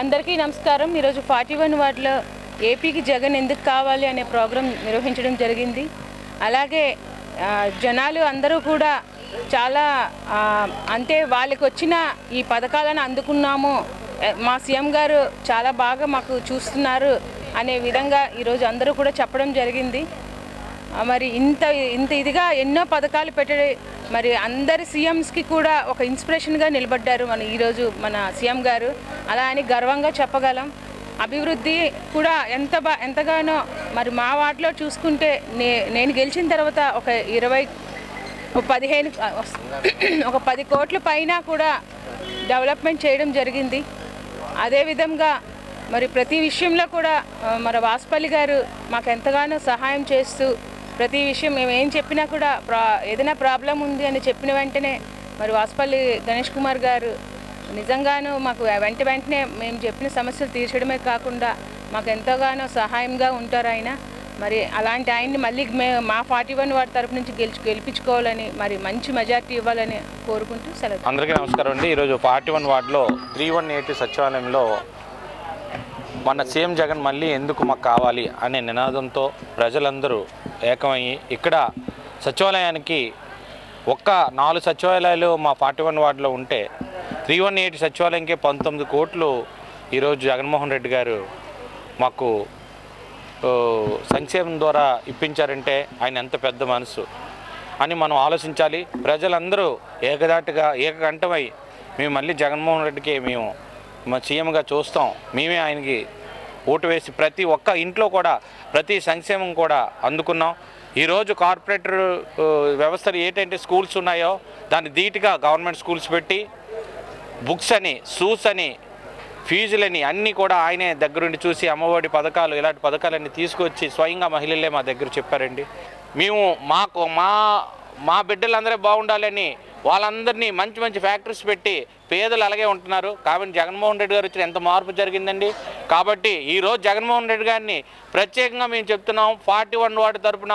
అందరికీ నమస్కారం. ఈరోజు ఫార్టీ వన్ వార్డులో ఏపీకి జగన్ ఎందుకు కావాలి అనే ప్రోగ్రాం నిర్వహించడం జరిగింది. అలాగే జనాలు అందరూ కూడా చాలా అంటే వాళ్ళకి వచ్చిన ఈ పథకాలను అందుకున్నాము. మా సీఎం గారు చాలా బాగా మాకు చూస్తున్నారు అనే విధంగా ఈరోజు అందరూ కూడా చెప్పడం జరిగింది. మరి ఇంత ఇంత ఇదిగా ఎన్నో పథకాలు పెట్టే మరి అందరి సీఎంస్కి కూడా ఒక ఇన్స్పిరేషన్గా నిలబడ్డారు మన ఈరోజు మన సీఎం గారు. అలా అని గర్వంగా చెప్పగలం. అభివృద్ధి కూడా ఎంత బా ఎంతగానో మరి మా వార్డులో చూసుకుంటే నే నేను గెలిచిన తర్వాత ఒక ఇరవై పదిహేను ఒక పది కోట్ల పైన కూడా డెవలప్మెంట్ చేయడం జరిగింది. అదేవిధంగా మరి ప్రతి విషయంలో కూడా మన వాసుపల్లి గారు మాకు ఎంతగానో సహాయం చేస్తూ ప్రతి విషయం మేము ఏం చెప్పినా కూడా ప్రా ఏదైనా ప్రాబ్లం ఉంది అని చెప్పిన వెంటనే మరి వాసుపల్లి గణేష్ కుమార్ గారు నిజంగాను మాకు వెంట వెంటనే మేము చెప్పిన సమస్యలు తీర్చడమే కాకుండా మాకు ఎంతగానో సహాయంగా ఉంటారు ఆయన. మరి అలాంటి ఆయన్ని మళ్ళీ మే మా ఫార్టీ వన్ వారి తరపు నుంచి గెలిచి గెలిపించుకోవాలని మరి మంచి మెజార్టీ ఇవ్వాలని కోరుకుంటూ సెలవు అందరికీ నమస్కారం అండి. ఈరోజు ఫార్టీ వన్ వార్డులో త్రీ వన్ ఎయిట్ సచివాలయంలో మన సీఎం జగన్ మళ్ళీ ఎందుకు మాకు కావాలి అనే నినాదంతో ప్రజలందరూ ఏకమయ్యి ఇక్కడ సచివాలయానికి ఒక్క నాలుగు సచివాలయాలు మా ఫార్టీ వన్ వార్డులో ఉంటే త్రీ వన్ ఎయిట్ సచివాలయంకే పంతొమ్మిది కోట్లు ఈరోజు జగన్మోహన్ రెడ్డి గారు మాకు సంక్షేమం ద్వారా ఇప్పించారంటే ఆయన ఎంత పెద్ద మనసు అని మనం ఆలోచించాలి. ప్రజలందరూ ఏకదాటిగా ఏకకంఠమై మేము మళ్ళీ జగన్మోహన్ రెడ్డికి మేము మా సీఎంగా చూస్తాం. మేమే ఆయనకి ఓటు వేసి ప్రతి ఒక్క ఇంట్లో కూడా ప్రతి సంక్షేమం కూడా అందుకున్నాం. ఈరోజు కార్పొరేటర్ వ్యవస్థలు ఏంటంటే స్కూల్స్ ఉన్నాయో దాన్ని ధీటుగా గవర్నమెంట్ స్కూల్స్ పెట్టి బుక్స్ అని షూస్ అని ఫీజులని అన్నీ కూడా ఆయనే దగ్గరుండి చూసి అమ్మఒడి పథకాలు ఇలాంటి పథకాలన్నీ తీసుకొచ్చి స్వయంగా మహిళలే మా దగ్గర చెప్పారండి. మేము మాకు మా మా బిడ్డలందరూ బాగుండాలని వాళ్ళందరినీ మంచి మంచి ఫ్యాక్టరీస్ పెట్టి పేదలు అలాగే ఉంటున్నారు. కాబట్టి జగన్మోహన్ రెడ్డి గారు వచ్చిన ఎంత మార్పు జరిగిందండి. కాబట్టి ఈరోజు జగన్మోహన్ రెడ్డి గారిని ప్రత్యేకంగా మేము చెప్తున్నాం. ఫార్టీ వన్ వార్డు తరపున